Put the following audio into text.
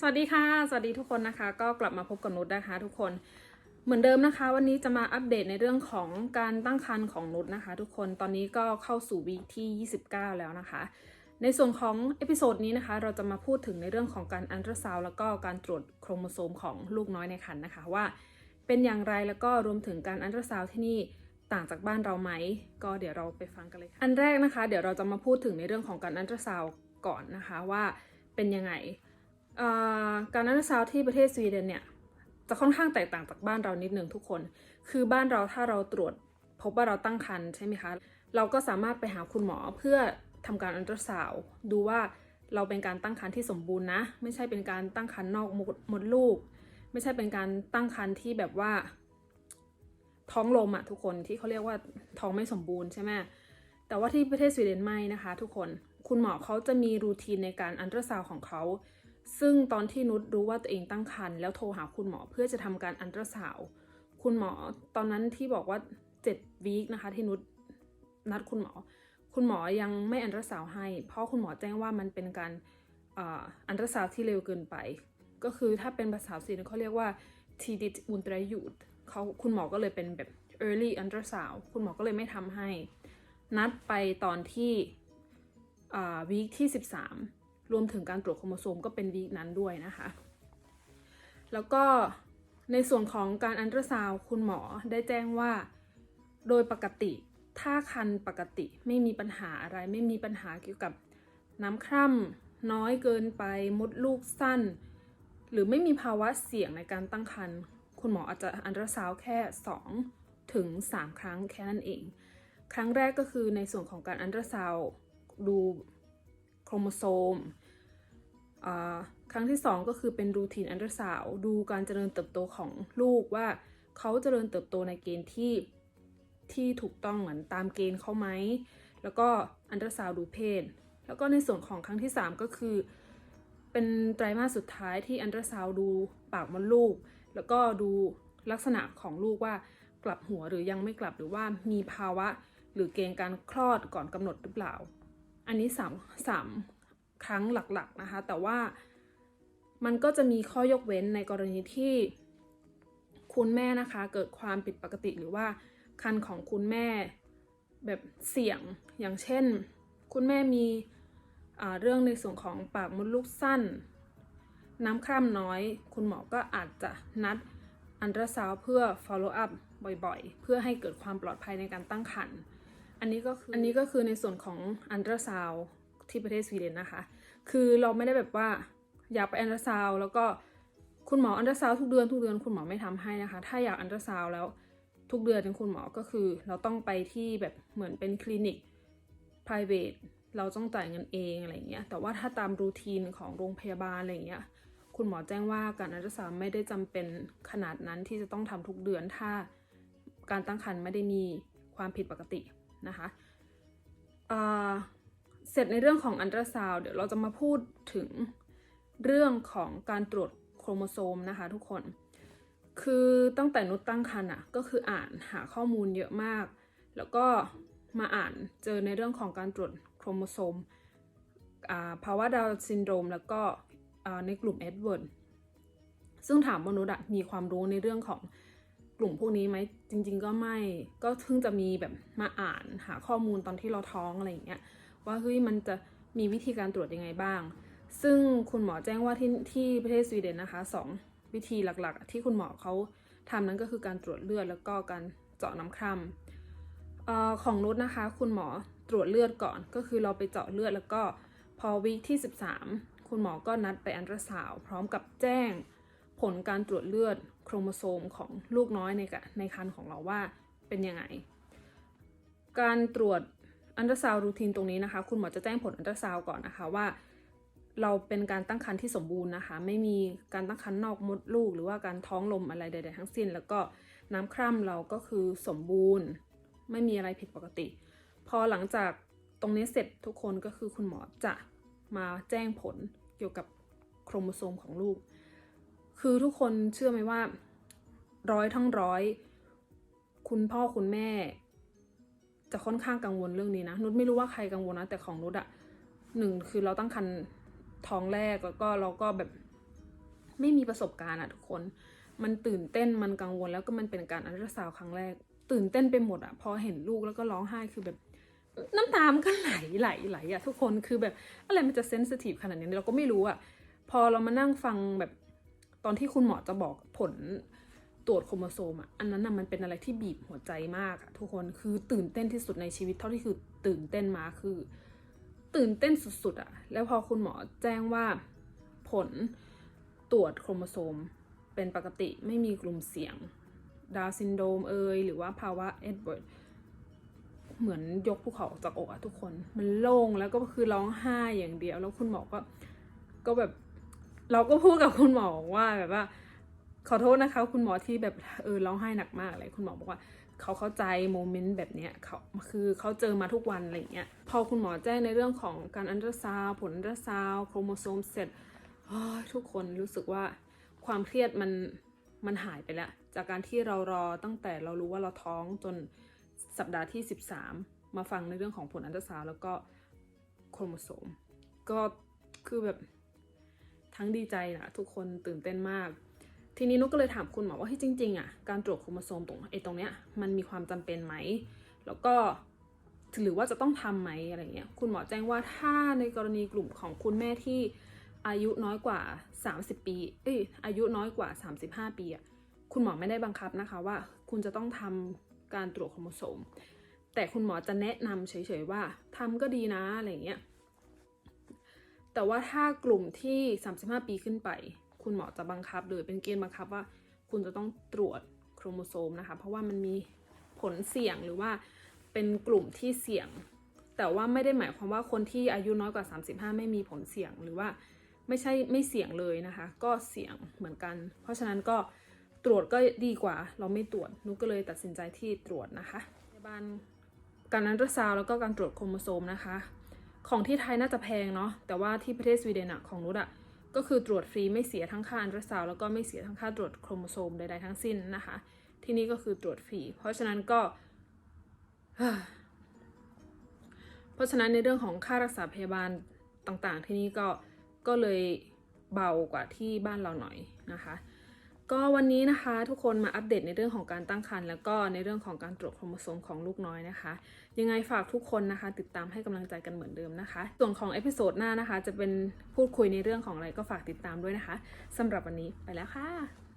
สวัสดีค่ะ สวัสดีทุกคนนะคะ ก็กลับมาพบกับนุชนะคะ ทุกคนเหมือนเดิมนะคะ วันนี้จะมาอัปเดตในเรื่องของการตั้งครรภ์ของนุชนะคะ ทุกคนตอนนี้ก็เข้าสู่วีคที่ 29 แล้วนะคะ ในส่วนของเอพิโซดนี้นะคะ เราจะมาพูดถึงในเรื่องของการอันตราซาวแล้วก็การตรวจโครโมโซมของลูกน้อยในครรภ์นะคะว่า เป็นอย่างไรแล้วก็รวมถึงการอันตราซาวที่นี่ต่างจากบ้านเราไหม ก็เดี๋ยวเราไปฟังกันเลยค่ะอันแรกนะคะ เดี๋ยวเราจะมาพูดถึงในเรื่องของการอันตราซาวก่อนนะคะว่าเป็นยังไง การอันตราซาวที่ประเทศสวีเดนเนี่ยจะค่อนข้างแตกต่างจากบ้านเรานิดนึงทุกคน คือบ้านเราถ้าเราตรวจพบว่าเราตั้งครรภ์ใช่ไหมคะ เราก็สามารถไปหาคุณหมอเพื่อทำการอันตราซาวดูว่าเราเป็นการตั้งครรภ์ที่สมบูรณ์นะ ไม่ใช่เป็นการตั้งครรภ์นอกมดลูก ไม่ใช่เป็นการตั้งครรภ์ที่แบบว่า ท้องลมอะทุกคนที่เขาเรียกว่าท้องไม่สมบูรณ์ใช่ไหมแต่ว่าที่ประเทศสวีเดนไม่นะคะ ทุกคนคุณหมอเขาจะมีรูทีนในการอันตราซาวของเขา ซึ่งตอนที่นุชรู้ว่าตัวเองตั้งครรภ์แล้วโทรหาคุณหมอเพื่อจะทำการอันตราซาวคุณหมอตอนนั้นที่บอกว่า7วีคนะคะที่นุชนัดคุณหมอ คุณหมอยังไม่อันตราซาวให้ เพราะคุณหมอแจ้งว่ามันเป็นการอ,อันตราซาวที่เร็วเกินไป ก็คือถ้าเป็นภาษาสวีเดนเขาเรียกว่า tidigt ultraljud เขาคุณหมอก็เลยเป็นแบบ early ultrasound คุณหมอก็เลยไม่ทำให้ นัดไปตอนที่วีคที่ 13 รวมถึงการตรวจโครโมโซมก็เป็นวีคนั้นด้วยนะคะ แล้วก็ในส่วนของการอันตราซาวคุณหมอได้แจ้งว่า โดยปกติถ้าคันปกติไม่มีปัญหาอะไร ไม่มีปัญหาเกี่ยวกับน้ำคร่ำน้อยเกินไปมดลูกสั้น หรือไม่มีภาวะเสี่ยงในการตั้งครรภ์คุณหมออาจจะอันตราซาวแค่ 2 ถึง 3 ครั้งแค่นั้นเอง ครั้งแรกก็คือในส่วนของการอันตราซาวดู โครโมโซมครั้งที่ 2 ก็คือเป็นรูทีนอันตราซาวดูการเจริญเติบโตของลูกว่าเขาเจริญเติบโตในเกณฑ์ที่ที่ถูกต้องเหมือนตามเกณฑ์เขาไหม แล้วก็อันตราซาวดูเพศ แล้วก็ในส่วนของครั้งที่ 3 ก็คือ เป็นไตรมาสสุดท้ายที่อันตราซาวด์ดูปากมดลูก แล้วก็ดูลักษณะของลูกว่ากลับหัวหรือยังไม่กลับหรือว่ามีภาวะ หรือเกณฑ์การคลอดก่อนกำหนดหรือเปล่า อันนี้สามสามครั้งหลักๆนะคะ แต่ว่ามันก็จะมีข้อยกเว้นในกรณีที่คุณแม่นะคะเกิดความผิดปกติหรือว่าคันของคุณแม่แบบเสี่ยงอย่างเช่น คุณแม่มีเรื่องในส่วนของปากมดลูกสั้น น้ำคร่ำน้อย คุณหมอก็อาจจะนัดอันตราซาวเพื่อ follow up บ่อยๆ เพื่อให้เกิดความปลอดภัยในการตั้งครรภ์ อันนี้ก็คืออันนี้ก็คือในส่วนของอันตราซาวที่ประเทศสวีเดนนะคะ คือเราไม่ได้แบบว่าอยากไปอันตราซาวแล้วก็คุณหมออันตราซาวทุกเดือนทุกเดือนคุณหมอไม่ทำให้นะคะ ถ้าอยากอันตราซาวแล้วทุกเดือนคุณหมอก็คือ เราต้องไปที่แบบเหมือนเป็นคลินิก private เราต้องจ่ายเงินเองอะไรเงี้ย แต่ว่าถ้าตามรูทีนของโรงพยาบาลอะไรเงี้ย คุณหมอแจ้งว่าการอัลตราซาวไม่ได้จำเป็นขนาดนั้นที่จะต้องทำทุกเดือนถ้าการตั้งครรภ์ไม่ได้มีความผิดปกติ นะคะเสร็จในเรื่องของอันตราซาวเดี๋ยวเราจะมาพูดถึงเรื่องของการตรวจโครโมโซมนะคะทุกคน คือตั้งแต่นุชตั้งครรภ์อะก็คืออ่านหาข้อมูลเยอะมาก แล้วก็มาอ่านเจอในเรื่องของการตรวจโครโมโซมภาวะดาวซินโดรมแล้วก็ในกลุ่มเอ็ดเวิร์ดซึ่งถามมนุษย์มีความรู้ในเรื่องของ กลุ่มพวกนี้ไหมจริง ๆ ก็ไม่ก็เพิ่งจะมีแบบมาอ่านหาข้อมูลตอนที่เราท้องอะไรอย่างเงี้ยว่าเฮ้ยมันจะมีวิธีการตรวจยังไงบ้าง ซึ่งคุณหมอแจ้งว่าที่ที่ประเทศสวีเดนนะคะสองวิธีหลักๆ ที่คุณหมอเขาทำนั้นก็คือการตรวจเลือดแล้วก็การเจาะน้ำคร่ำออของนุชนะคะ คุณหมอตรวจเลือดก่อนก็คือเราไปเจาะเลือดแล้วก็พอวีคที่ 13 คุณหมอก็นัดไปอันตราซาวพร้อมกับแจ้งผลการตรวจเลือด โครโมโซมของลูกน้อยในในครรภ์ของเราว่าเป็นยังไง การตรวจอันตราซาวรูทีนตรงนี้นะคะ คุณหมอจะแจ้งผลอันตราซาวก่อนนะคะว่า เราเป็นการตั้งครรภ์ที่สมบูรณ์นะคะ ไม่มีการตั้งครรภ์นอกมดลูก หรือว่าการท้องลมอะไรใด ๆ ทั้งสิ้น แล้วก็น้ำคร่ำเราก็คือสมบูรณ์ ไม่มีอะไรผิดปกติ พอหลังจากตรงนี้เสร็จทุกคนก็คือคุณหมอจะมาแจ้งผลเกี่ยวกับโครโมโซมของลูก คือทุกคนเชื่อไหมว่า ร้อยทั้งร้อย คุณพ่อคุณแม่ จะค่อนข้างกังวลเรื่องนี้นะ นุชไม่รู้ว่าใครกังวลนะ แต่ของนุชอะหนึ่งคือเราตั้งครรภ์ท้องแรกแล้วก็เราก็แบบไม่มีประสบการณ์อะทุกคน มันตื่นเต้นมันกังวลแล้วก็มันเป็นการอันตราซาวครั้งแรก ตื่นเต้นไปหมดอะพอเห็นลูกแล้วก็ร้องไห้คือแบบน้ำตามนก็ไหลไหลไหลอะทุกคนคือแบบอะไรมันจะเซนซิทีฟขนาดนี้เราก็ไม่รู้อะพอเรามานั่งฟังแบบ ตอนที่คุณหมอจะบอกผลตรวจโครโมโซมอะ อันนั้นอะมันเป็นอะไรที่บีบหัวใจมากอะทุกคน คือตื่นเต้นที่สุดในชีวิตเท่าที่คือตื่นเต้นมาคือ ตื่นเต้นสุดๆอะแล้วพอคุณหมอแจ้งว่าผลตรวจโครโมโซม เป็นปกติไม่มีกลุ่มเสี่ยง ดาวซินโดมเอยหรือว่าภาวะเอ็ดเวิร์ดเหมือนยกภูเขาออกจากอกอะทุกคน มันโล่งแล้วก็คือร้องไห้อย่างเดียว แล้วคุณหมอก็ก็แบบ เราก็พูดกับคุณหมอว่าแบบว่า ขอโทษนะคะ คุณหมอที่แบบเออร้องไห้หนักมากอะไรคุณหมอบอกว่าเขาเข้าใจโมเมนต์แบบเนี้ยเขาคือเขาเจอมาทุกวันอะไรเงี้ยพอคุณหมอแจ้งในเรื่องของการอันตราซาวผลอันตราซาวโครโมโซมเสร็จทุกคนรู้สึกว่าความเครียดมันมันหายไปแล้ว จากการที่เรารอตั้งแต่เรารู้ว่าเราท้องจนสัปดาห์ที่ 13 มาฟังในเรื่องของผลอันตราซาวแล้วก็โครโมโซม ก็คือแบบ ทั้งดีใจนะทุกคนตื่นเต้นมาก ทีนี้นุกก็เลยถามคุณหมอว่าที่จริงๆอะการตรวจโครโมโซมตรงไอ้ตรงเนี้ยมันมีความจำเป็นไหม แล้วก็หรือว่าจะต้องทำไหมอะไรเงี้ย คุณหมอแจ้งว่าถ้าในกรณีกลุ่มของคุณแม่ที่อายุน้อยกว่า 30 ปี เอ้ย อายุน้อยกว่า 35 ปีอะ คุณหมอไม่ได้บังคับนะคะว่า คุณจะต้องทำการตรวจโครโมโซม แต่คุณหมอจะแนะนำเฉยๆว่าทำก็ดีนะอะไรเงี้ย แต่ว่าถ้ากลุ่มที่ 35 ปีขึ้นไป คุณหมอจะบังคับเลยเป็นเกณฑ์บังคับว่า คุณจะต้องตรวจโครโมโซมนะคะ เพราะว่ามันมีผลเสี่ยงหรือว่าเป็นกลุ่มที่เสี่ยง แต่ว่าไม่ได้หมายความว่าคนที่อายุน้อยกว่า 35 ไม่มีผลเสี่ยงหรือว่าไม่ใช่ไม่เสี่ยงเลยนะคะ ก็เสี่ยงเหมือนกัน เพราะฉะนั้นก็ตรวจก็ดีกว่า เราไม่ตรวจนุกก็เลยตัดสินใจที่ตรวจนะคะพยาบาลการอันตราซาวด์แล้วก็การตรวจโครโมโซมนะคะ ของที่ไทยน่าจะแพงเนาะแต่ว่าที่ประเทศสวีเดนอะของนุชอะก็คือตรวจฟรีไม่เสียทั้งค่าอันตราซาวแล้วก็ไม่เสียทั้งค่าตรวจโครโมโซมใดๆทั้งสิ้นนะคะ ที่นี่ก็คือตรวจฟรี เพราะฉะนั้นก็ เพราะฉะนั้นในเรื่องของค่ารักษาพยาบาลต่างๆ ที่นี่ก็ก็เลยเบากว่าที่บ้านเราหน่อยนะคะ ก็วันนี้นะคะทุกคนมาอัปเดตในเรื่องของการตั้งครรภ์แล้วก็ในเรื่องของการตรวจโครโมโซมของลูกน้อยนะคะ ยังไงฝากทุกคนนะคะ ติดตามให้กำลังใจกันเหมือนเดิมนะคะ ส่วนของเอพิโซดหน้านะคะ จะเป็นพูดคุยในเรื่องของอะไรก็ฝากติดตามด้วยนะคะสำหรับวันนี้ไปแล้วค่ะ